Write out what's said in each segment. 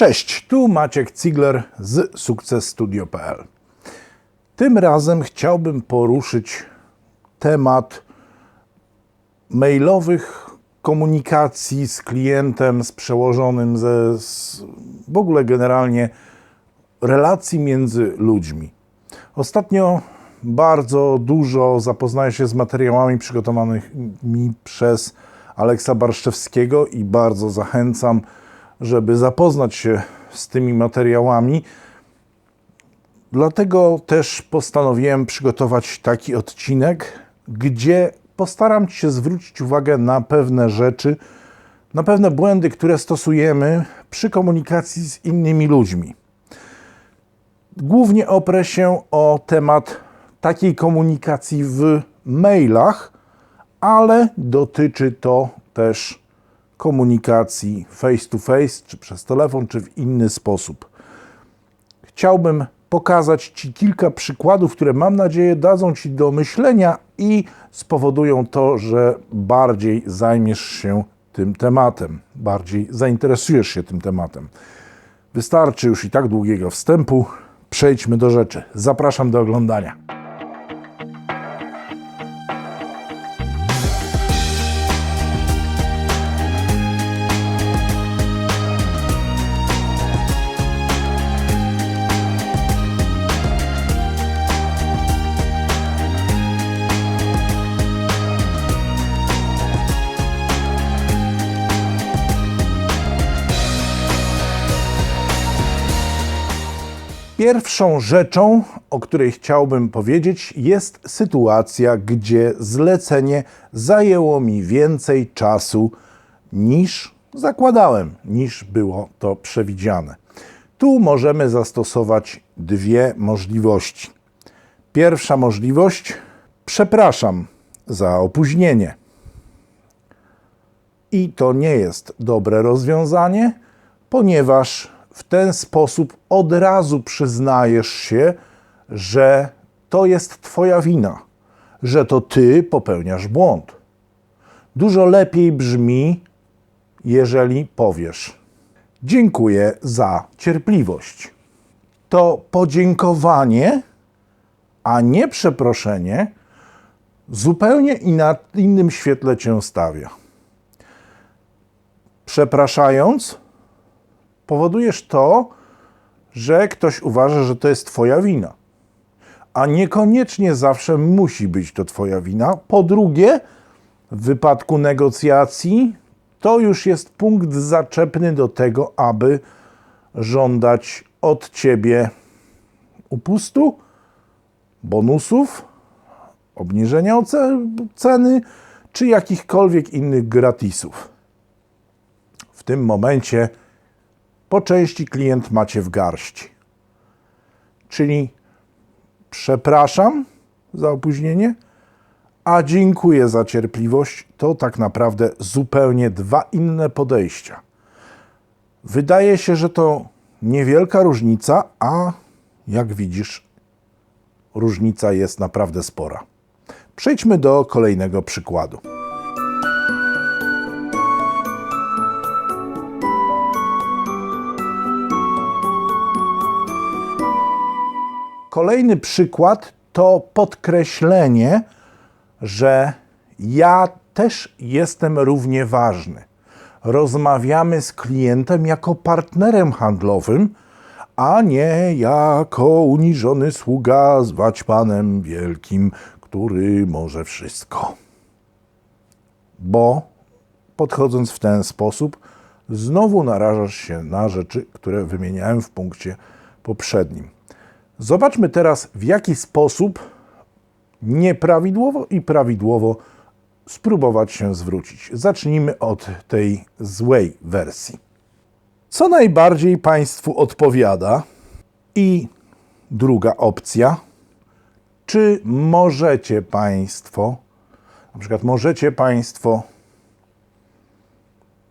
Cześć, tu Maciek Cigler z sukcesstudio.pl. Tym razem chciałbym poruszyć temat mailowych komunikacji z klientem, z przełożonym, ze, z, w ogóle generalnie relacji między ludźmi. Ostatnio bardzo dużo zapoznaję się z materiałami przygotowanymi przez Aleksa Barszczewskiego i bardzo zachęcam, żeby zapoznać się z tymi materiałami. Dlatego też postanowiłem przygotować taki odcinek, gdzie postaram się zwrócić uwagę na pewne rzeczy, na pewne błędy, które stosujemy przy komunikacji z innymi ludźmi. Głównie oprę się o temat takiej komunikacji w mailach, ale dotyczy to też komunikacji face to face, czy przez telefon, czy w inny sposób. Chciałbym pokazać Ci kilka przykładów, które mam nadzieję dadzą Ci do myślenia i spowodują to, że bardziej zajmiesz się tym tematem, bardziej zainteresujesz się tym tematem. Wystarczy już i tak długiego wstępu. Przejdźmy do rzeczy. Zapraszam do oglądania. Pierwszą rzeczą, o której chciałbym powiedzieć, jest sytuacja, gdzie zlecenie zajęło mi więcej czasu niż zakładałem, niż było to przewidziane. Tu możemy zastosować dwie możliwości. Pierwsza możliwość: przepraszam za opóźnienie. I to nie jest dobre rozwiązanie, ponieważ w ten sposób od razu przyznajesz się, że to jest Twoja wina, że to Ty popełniasz błąd. Dużo lepiej brzmi, jeżeli powiesz: Dziękuję za cierpliwość. To podziękowanie, a nie przeproszenie, zupełnie inna, innym świetle cię stawia. Przepraszając, powodujesz to, że ktoś uważa, że to jest Twoja wina. A niekoniecznie zawsze musi być to Twoja wina. Po drugie, w wypadku negocjacji, to już jest punkt zaczepny do tego, aby żądać od Ciebie upustu, bonusów, obniżenia ceny, czy jakichkolwiek innych gratisów. W tym momencie po części klient macie w garści. Czyli przepraszam za opóźnienie, a dziękuję za cierpliwość. To tak naprawdę zupełnie dwa inne podejścia. Wydaje się, że to niewielka różnica, a jak widzisz, różnica jest naprawdę spora. Przejdźmy do kolejnego przykładu. Kolejny przykład to podkreślenie, że ja też jestem równie ważny. Rozmawiamy z klientem jako partnerem handlowym, a nie jako uniżony sługa z waćpanem wielkim, który może wszystko. Bo podchodząc w ten sposób, znowu narażasz się na rzeczy, które wymieniałem w punkcie poprzednim. Zobaczmy teraz, w jaki sposób nieprawidłowo i prawidłowo spróbować się zwrócić. Zacznijmy od tej złej wersji. Co najbardziej Państwu odpowiada? I druga opcja, czy możecie Państwo, na przykład możecie Państwo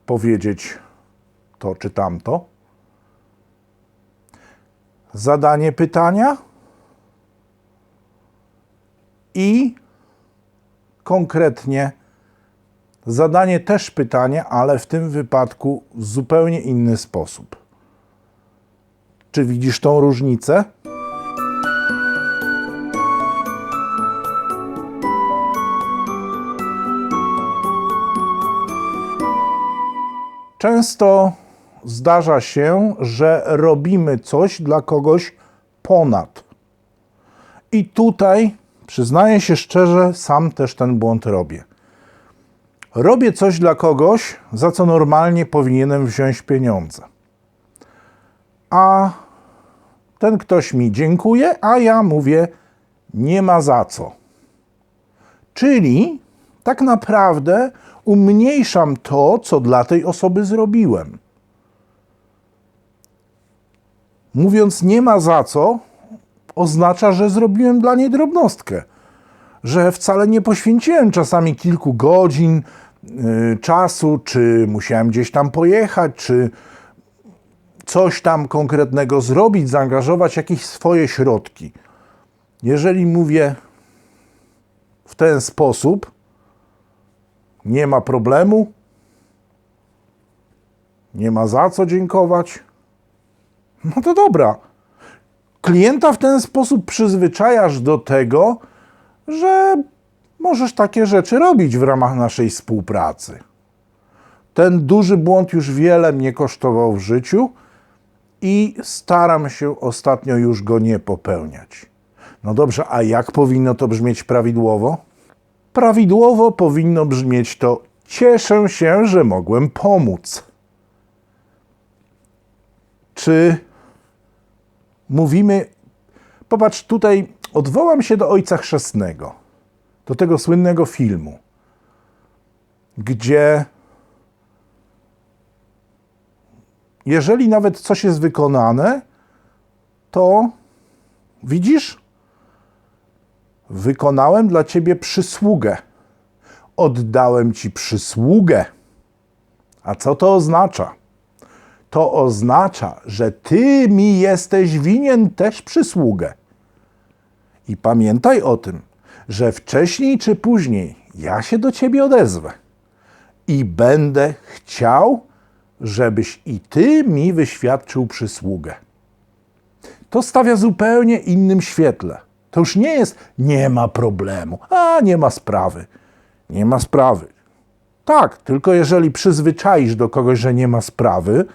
powiedzieć to czy tamto? Zadanie pytania i konkretnie zadanie też pytania, ale w tym wypadku w zupełnie inny sposób. Czy widzisz tą różnicę? Często zdarza się, że robimy coś dla kogoś ponad. I tutaj przyznaję się szczerze, sam też ten błąd robię. Robię coś dla kogoś, za co normalnie powinienem wziąć pieniądze. A ten ktoś mi dziękuje, a ja mówię, nie ma za co. Czyli tak naprawdę umniejszam to, co dla tej osoby zrobiłem. Mówiąc nie ma za co, oznacza, że zrobiłem dla niej drobnostkę. Że wcale nie poświęciłem czasami kilku godzin y, czasu, czy musiałem gdzieś tam pojechać, czy coś tam konkretnego zrobić, zaangażować jakieś swoje środki. Jeżeli mówię w ten sposób, nie ma problemu, nie ma za co dziękować. No to dobra. Klienta w ten sposób przyzwyczajasz do tego, że możesz takie rzeczy robić w ramach naszej współpracy. Ten duży błąd już wiele mnie kosztował w życiu i staram się ostatnio już go nie popełniać. No dobrze, a jak powinno to brzmieć prawidłowo? Prawidłowo powinno brzmieć to: Cieszę się, że mogłem pomóc. Czy mówimy, popatrz, tutaj odwołam się do Ojca Chrzestnego, do tego słynnego filmu, gdzie jeżeli nawet coś jest wykonane, to widzisz, wykonałem dla ciebie przysługę. Oddałem ci przysługę. A co to oznacza? To oznacza, że ty mi jesteś winien też przysługę. I pamiętaj o tym, że wcześniej czy później ja się do ciebie odezwę i będę chciał, żebyś i ty mi wyświadczył przysługę. To stawia zupełnie innym świetle. To już nie jest nie ma problemu, a nie ma sprawy. Nie ma sprawy. Tak, tylko jeżeli przyzwyczaisz do kogoś, że nie ma sprawy,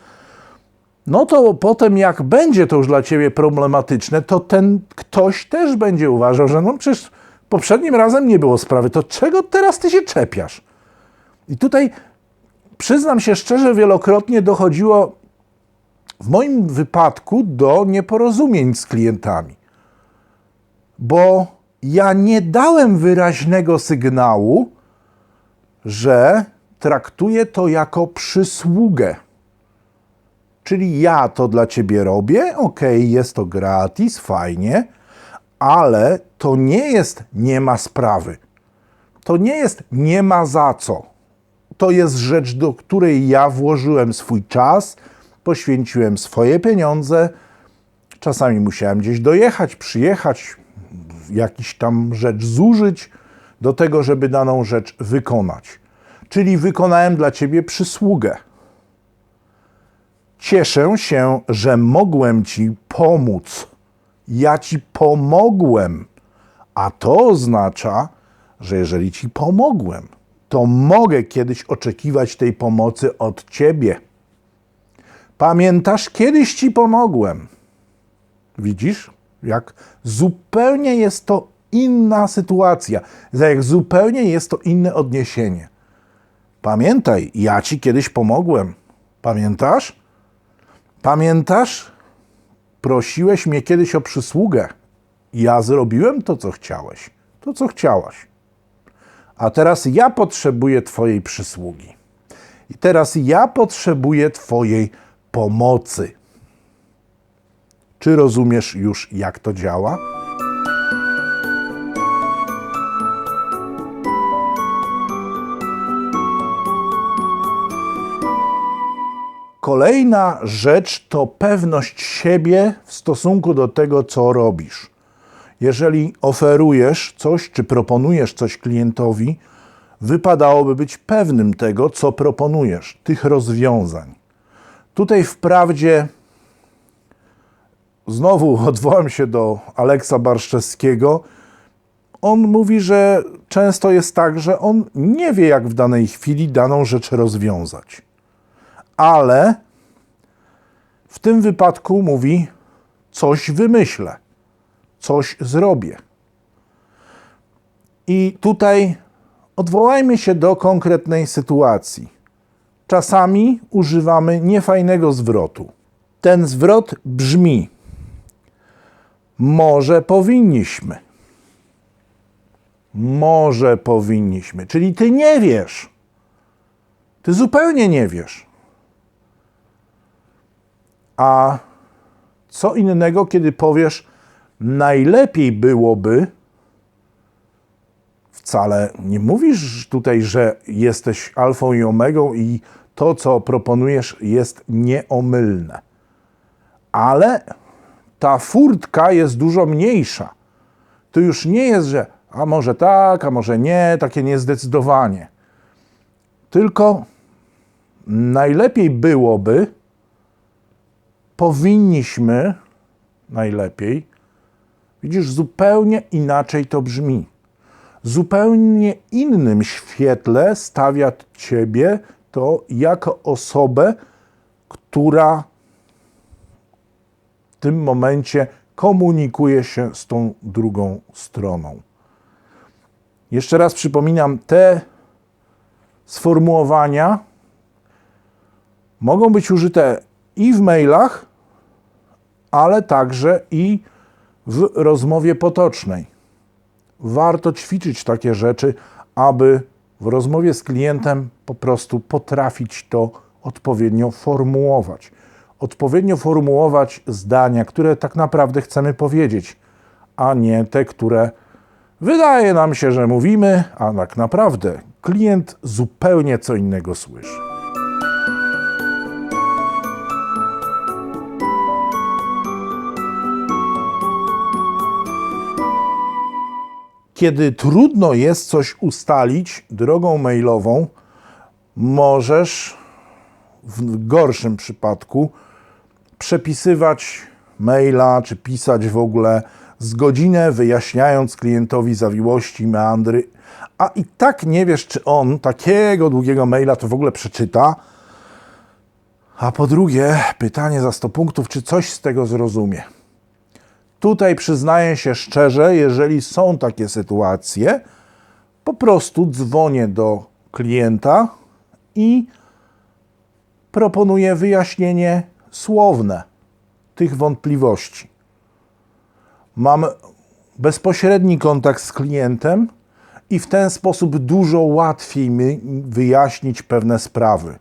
no to potem jak będzie to już dla ciebie problematyczne, to ten ktoś też będzie uważał, że no przecież poprzednim razem nie było sprawy, to czego teraz ty się czepiasz? I tutaj przyznam się szczerze, wielokrotnie dochodziło w moim wypadku do nieporozumień z klientami bo ja nie dałem wyraźnego sygnału, że traktuję to jako przysługę. Czyli ja to dla ciebie robię, ok, jest to gratis, fajnie, ale to nie jest nie ma sprawy. To nie jest nie ma za co. To jest rzecz, do której ja włożyłem swój czas, poświęciłem swoje pieniądze. Czasami musiałem gdzieś dojechać, przyjechać, jakiś tam rzecz zużyć do tego, żeby daną rzecz wykonać. Czyli wykonałem dla ciebie przysługę. Cieszę się, że mogłem ci pomóc. Ja ci pomogłem. A to oznacza, że jeżeli ci pomogłem, to mogę kiedyś oczekiwać tej pomocy od ciebie. Pamiętasz, kiedyś ci pomogłem. Widzisz? jak zupełnie jest to inna sytuacja, jak zupełnie jest to inne odniesienie. Pamiętaj, ja ci kiedyś pomogłem. Pamiętasz? Pamiętasz? Prosiłeś mnie kiedyś o przysługę. Ja zrobiłem to, co chciałeś, to, co chciałaś. A teraz ja potrzebuję Twojej przysługi. I teraz ja potrzebuję Twojej pomocy. Czy rozumiesz już, jak to działa? Kolejna rzecz to pewność siebie w stosunku do tego, co robisz. Jeżeli oferujesz coś, czy proponujesz coś klientowi, wypadałoby być pewnym tego, co proponujesz, tych rozwiązań. Tutaj wprawdzie znowu odwołam się do Aleksa Barszczewskiego. On mówi, że często jest tak, że on nie wie, jak w danej chwili daną rzecz rozwiązać. Ale w tym wypadku mówi, coś wymyślę, coś zrobię. I tutaj odwołajmy się do konkretnej sytuacji. Czasami używamy niefajnego zwrotu. Ten zwrot brzmi: Może powinniśmy. Może powinniśmy. Czyli ty nie wiesz. Ty zupełnie nie wiesz. A co innego, kiedy powiesz, najlepiej byłoby, wcale nie mówisz tutaj, że jesteś alfą i omegą i to, co proponujesz, jest nieomylne. Ale ta furtka jest dużo mniejsza. To już nie jest, że a może tak, a może nie, takie niezdecydowanie. Tylko najlepiej byłoby, powinniśmy, najlepiej, widzisz, zupełnie inaczej to brzmi. Zupełnie innym świetle stawia ciebie to jako osobę, która w tym momencie komunikuje się z tą drugą stroną. Jeszcze raz przypominam, te sformułowania mogą być użyte i w mailach, ale także i w rozmowie potocznej. Warto ćwiczyć takie rzeczy, aby w rozmowie z klientem po prostu potrafić to odpowiednio formułować. Odpowiednio formułować zdania, które tak naprawdę chcemy powiedzieć, a nie te, które wydaje nam się, że mówimy, a tak naprawdę klient zupełnie co innego słyszy. Kiedy trudno jest coś ustalić drogą mailową, możesz w gorszym przypadku przepisywać maila czy pisać w ogóle z godzinę, wyjaśniając klientowi zawiłości, meandry, a i tak nie wiesz, czy on takiego długiego maila to w ogóle przeczyta. A po drugie, pytanie za 100 punktów, czy coś z tego zrozumie. Tutaj przyznaję się szczerze, jeżeli są takie sytuacje, po prostu dzwonię do klienta i proponuję wyjaśnienie słowne tych wątpliwości. Mam bezpośredni kontakt z klientem i w ten sposób dużo łatwiej mi wyjaśnić pewne sprawy.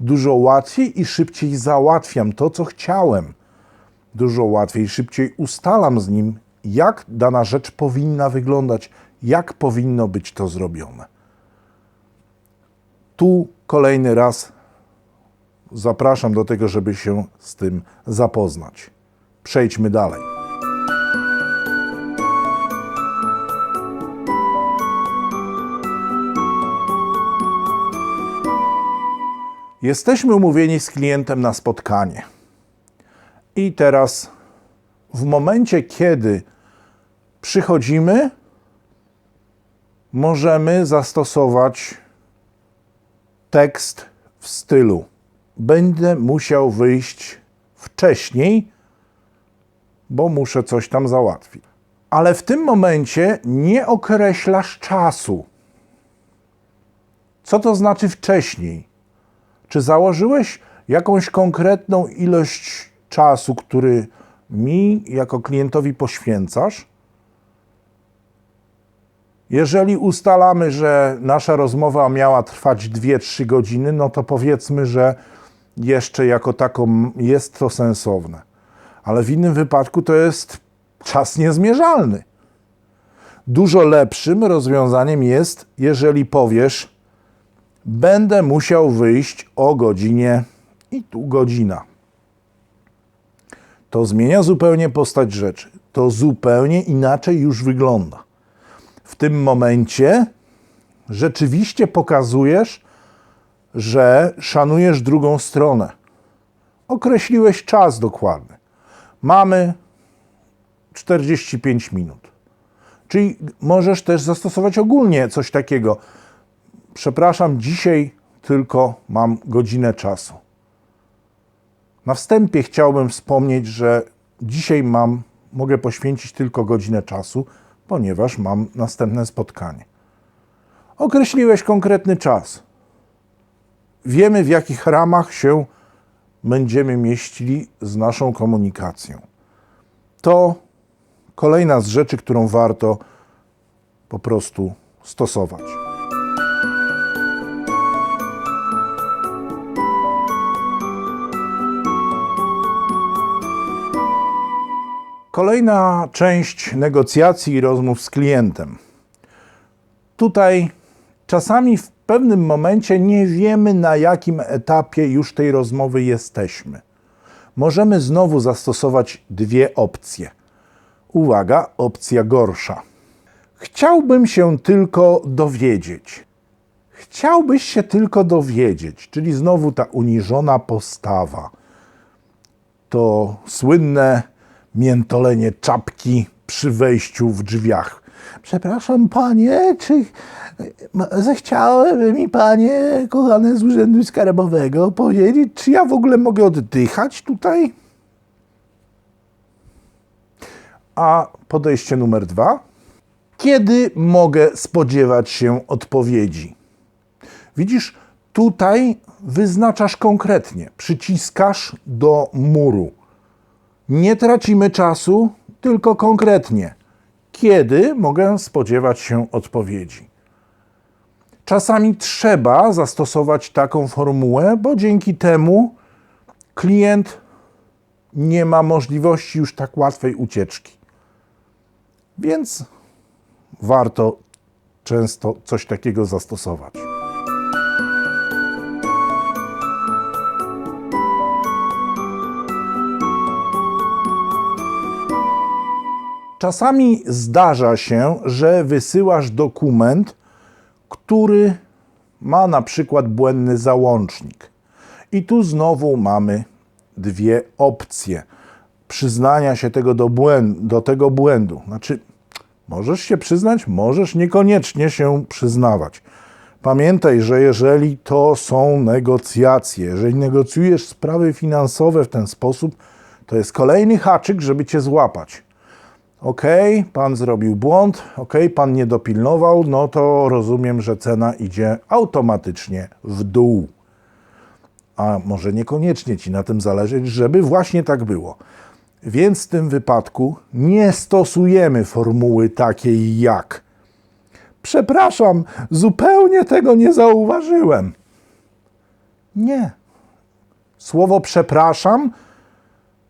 Dużo łatwiej i szybciej załatwiam to, co chciałem dużo łatwiej, szybciej ustalam z nim, jak dana rzecz powinna wyglądać, jak powinno być to zrobione. Tu kolejny raz zapraszam do tego, żeby się z tym zapoznać. Przejdźmy dalej. Jesteśmy umówieni z klientem na spotkanie. I teraz, w momencie, kiedy przychodzimy, możemy zastosować tekst w stylu: Będę musiał wyjść wcześniej, bo muszę coś tam załatwić. Ale w tym momencie nie określasz czasu. Co to znaczy wcześniej? Czy założyłeś jakąś konkretną ilość czasu, który mi jako klientowi poświęcasz? Jeżeli ustalamy, że nasza rozmowa miała trwać 2-3 godziny, no to powiedzmy, że jeszcze jako taką jest to sensowne. Ale w innym wypadku to jest czas niezmierzalny. Dużo lepszym rozwiązaniem jest, jeżeli powiesz, będę musiał wyjść o godzinie i tu godzina. To zmienia zupełnie postać rzeczy. To zupełnie inaczej już wygląda. W tym momencie rzeczywiście pokazujesz, że szanujesz drugą stronę. Określiłeś czas dokładny. Mamy 45 minut. Czyli możesz też zastosować ogólnie coś takiego. Przepraszam, dzisiaj tylko mam godzinę czasu. Na wstępie chciałbym wspomnieć, że dzisiaj mam, mogę poświęcić tylko godzinę czasu, ponieważ mam następne spotkanie. Określiłeś konkretny czas. Wiemy, w jakich ramach się będziemy mieścili z naszą komunikacją. To kolejna z rzeczy, którą warto po prostu stosować. Kolejna część negocjacji i rozmów z klientem. Tutaj czasami w pewnym momencie nie wiemy, na jakim etapie już tej rozmowy jesteśmy. Możemy znowu zastosować dwie opcje. Uwaga, opcja gorsza. Chciałbym się tylko dowiedzieć. Chciałbyś się tylko dowiedzieć, czyli znowu ta uniżona postawa. To słynne miętolenie czapki przy wejściu w drzwiach. Przepraszam panie, czy zechciałyby mi panie, kochane z Urzędu Skarbowego, powiedzieć, czy ja w ogóle mogę oddychać tutaj? A podejście numer dwa. Kiedy mogę spodziewać się odpowiedzi? Widzisz, tutaj wyznaczasz konkretnie, przyciskasz do muru. Nie tracimy czasu, tylko konkretnie. Kiedy mogę spodziewać się odpowiedzi? Czasami trzeba zastosować taką formułę, bo dzięki temu klient nie ma możliwości już tak łatwej ucieczki. Więc warto często coś takiego zastosować. Czasami zdarza się, że wysyłasz dokument, który ma na przykład błędny załącznik. I tu znowu mamy dwie opcje przyznania się tego do, błędu, do tego błędu. Znaczy, możesz się przyznać, możesz niekoniecznie się przyznawać. Pamiętaj, że jeżeli to są negocjacje, jeżeli negocjujesz sprawy finansowe w ten sposób, to jest kolejny haczyk, żeby cię złapać. OK, pan zrobił błąd, OK, pan nie dopilnował, no to rozumiem, że cena idzie automatycznie w dół. A może niekoniecznie ci na tym zależeć, żeby właśnie tak było. Więc w tym wypadku nie stosujemy formuły takiej jak Przepraszam, zupełnie tego nie zauważyłem. Nie. Słowo przepraszam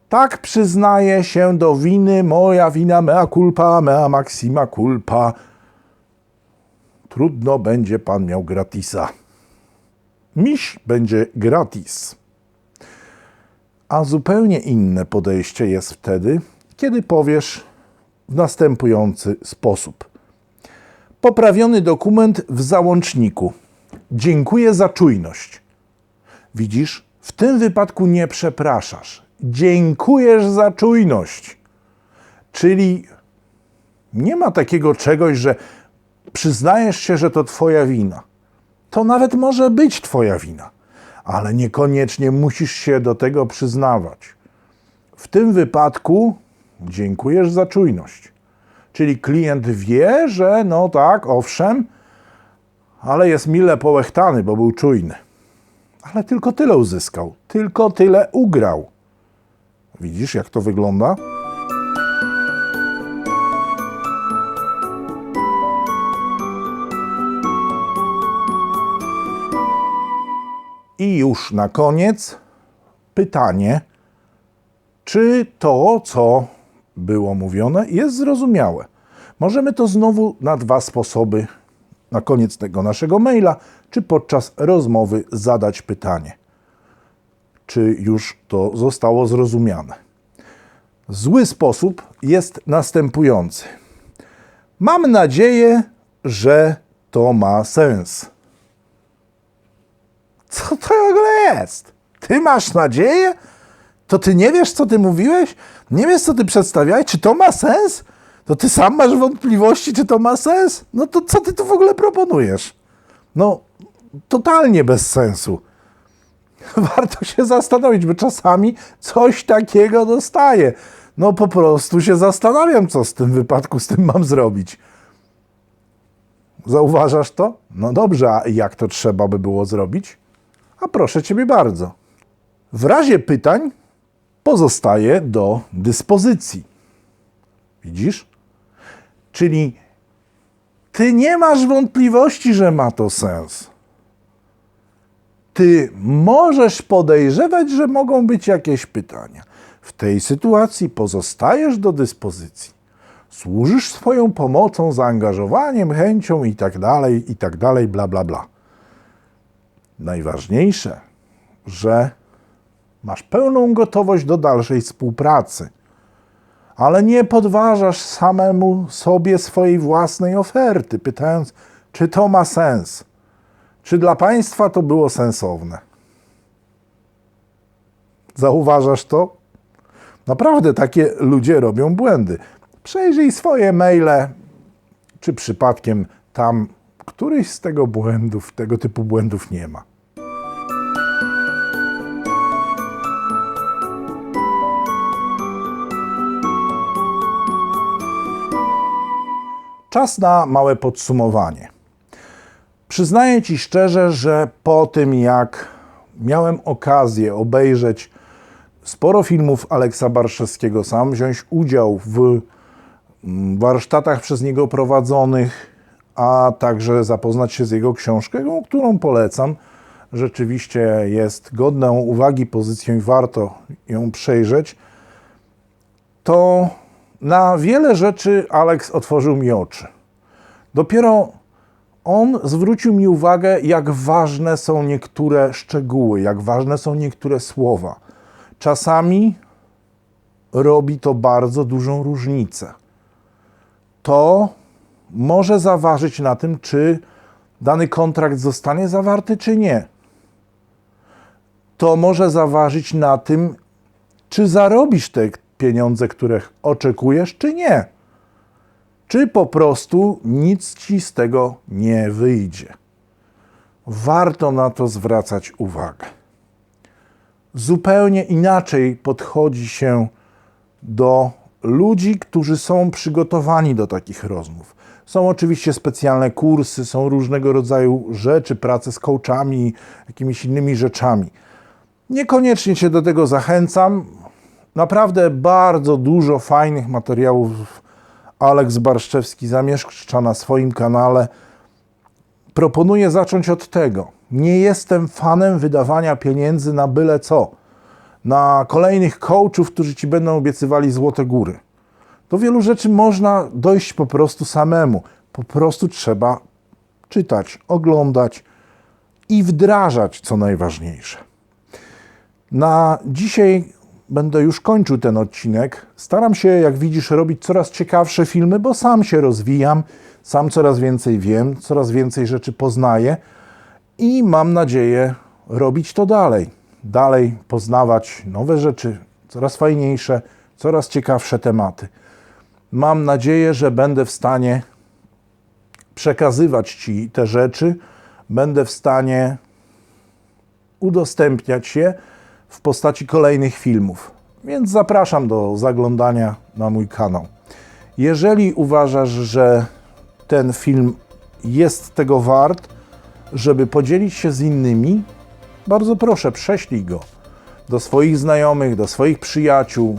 tak przyznaję się do winy, moja wina, mea culpa, mea maxima culpa. Trudno będzie pan miał gratisa. Miś będzie gratis. A zupełnie inne podejście jest wtedy, kiedy powiesz w następujący sposób. Poprawiony dokument w załączniku. Dziękuję za czujność. Widzisz, w tym wypadku nie przepraszasz. Dziękujesz za czujność. Czyli nie ma takiego czegoś, że przyznajesz się, że to Twoja wina. To nawet może być Twoja wina, ale niekoniecznie musisz się do tego przyznawać. W tym wypadku dziękujesz za czujność. Czyli klient wie, że no tak, owszem, ale jest mile połechtany, bo był czujny. Ale tylko tyle uzyskał, tylko tyle ugrał. Widzisz, jak to wygląda? I już na koniec pytanie, czy to, co było mówione, jest zrozumiałe. Możemy to znowu na dwa sposoby na koniec tego naszego maila, czy podczas rozmowy zadać pytanie czy już to zostało zrozumiane. Zły sposób jest następujący. Mam nadzieję, że to ma sens. Co to w ogóle jest? Ty masz nadzieję? To ty nie wiesz, co ty mówiłeś? Nie wiesz, co ty przedstawiałeś? Czy to ma sens? To ty sam masz wątpliwości, czy to ma sens? No to co ty tu w ogóle proponujesz? No, totalnie bez sensu. Warto się zastanowić, bo czasami coś takiego dostaję. No po prostu się zastanawiam, co z tym wypadku z tym mam zrobić. Zauważasz to? No dobrze, a jak to trzeba by było zrobić? A proszę ciebie bardzo. W razie pytań pozostaje do dyspozycji. Widzisz? Czyli ty nie masz wątpliwości, że ma to sens. Ty możesz podejrzewać, że mogą być jakieś pytania. W tej sytuacji pozostajesz do dyspozycji. Służysz swoją pomocą, zaangażowaniem, chęcią i tak dalej, i tak dalej, bla, bla, bla. Najważniejsze, że masz pełną gotowość do dalszej współpracy, ale nie podważasz samemu sobie swojej własnej oferty, pytając, czy to ma sens, czy dla państwa to było sensowne. Zauważasz to? Naprawdę takie ludzie robią błędy. Przejrzyj swoje maile, czy przypadkiem tam któryś z tego błędów, tego typu błędów nie ma. Czas na małe podsumowanie. Przyznaję Ci szczerze, że po tym jak miałem okazję obejrzeć sporo filmów Aleksa Barszewskiego, sam wziąć udział w mm, warsztatach przez niego prowadzonych, a także zapoznać się z jego książką, którą polecam. Rzeczywiście jest godną uwagi pozycją i warto ją przejrzeć. To na wiele rzeczy Aleks otworzył mi oczy. Dopiero on zwrócił mi uwagę, jak ważne są niektóre szczegóły, jak ważne są niektóre słowa. Czasami robi to bardzo dużą różnicę. To może zaważyć na tym, czy dany kontrakt zostanie zawarty, czy nie. To może zaważyć na tym, czy zarobisz te pieniądze, których oczekujesz, czy nie. Czy po prostu nic ci z tego nie wyjdzie. Warto na to zwracać uwagę. Zupełnie inaczej podchodzi się do ludzi, którzy są przygotowani do takich rozmów. Są oczywiście specjalne kursy, są różnego rodzaju rzeczy, prace z coachami, jakimiś innymi rzeczami. Niekoniecznie Cię do tego zachęcam. Naprawdę bardzo dużo fajnych materiałów Aleks Barszczewski zamieszcza na swoim kanale. Proponuję zacząć od tego. Nie jestem fanem wydawania pieniędzy na byle co. Na kolejnych coachów, którzy ci będą obiecywali złote góry. Do wielu rzeczy można dojść po prostu samemu. Po prostu trzeba czytać, oglądać i wdrażać, co najważniejsze. Na dzisiaj będę już kończył ten odcinek. Staram się, jak widzisz, robić coraz ciekawsze filmy, bo sam się rozwijam, sam coraz więcej wiem, coraz więcej rzeczy poznaję i mam nadzieję robić to dalej. Dalej poznawać nowe rzeczy, coraz fajniejsze, coraz ciekawsze tematy. Mam nadzieję, że będę w stanie przekazywać Ci te rzeczy, będę w stanie udostępniać je w postaci kolejnych filmów. Więc zapraszam do zaglądania na mój kanał. Jeżeli uważasz, że ten film jest tego wart, żeby podzielić się z innymi, bardzo proszę, prześlij go do swoich znajomych, do swoich przyjaciół,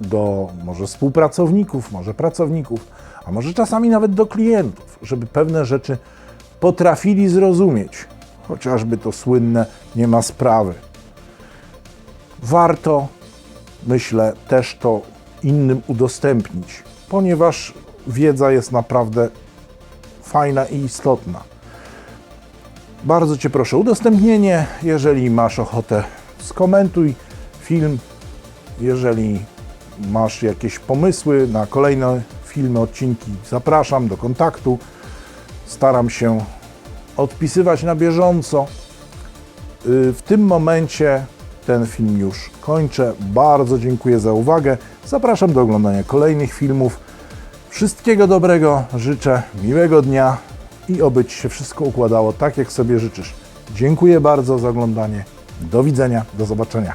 do może współpracowników, może pracowników, a może czasami nawet do klientów, żeby pewne rzeczy potrafili zrozumieć. Chociażby to słynne nie ma sprawy. Warto, myślę, też to innym udostępnić, ponieważ wiedza jest naprawdę fajna i istotna. Bardzo Cię proszę o udostępnienie. Jeżeli masz ochotę, skomentuj film. Jeżeli masz jakieś pomysły na kolejne filmy, odcinki, zapraszam do kontaktu. Staram się odpisywać na bieżąco. Y, W tym momencie ten film już kończę. Bardzo dziękuję za uwagę. Zapraszam do oglądania kolejnych filmów. Wszystkiego dobrego, życzę miłego dnia i oby Ci się wszystko układało tak, jak sobie życzysz. Dziękuję bardzo za oglądanie. Do widzenia, do zobaczenia.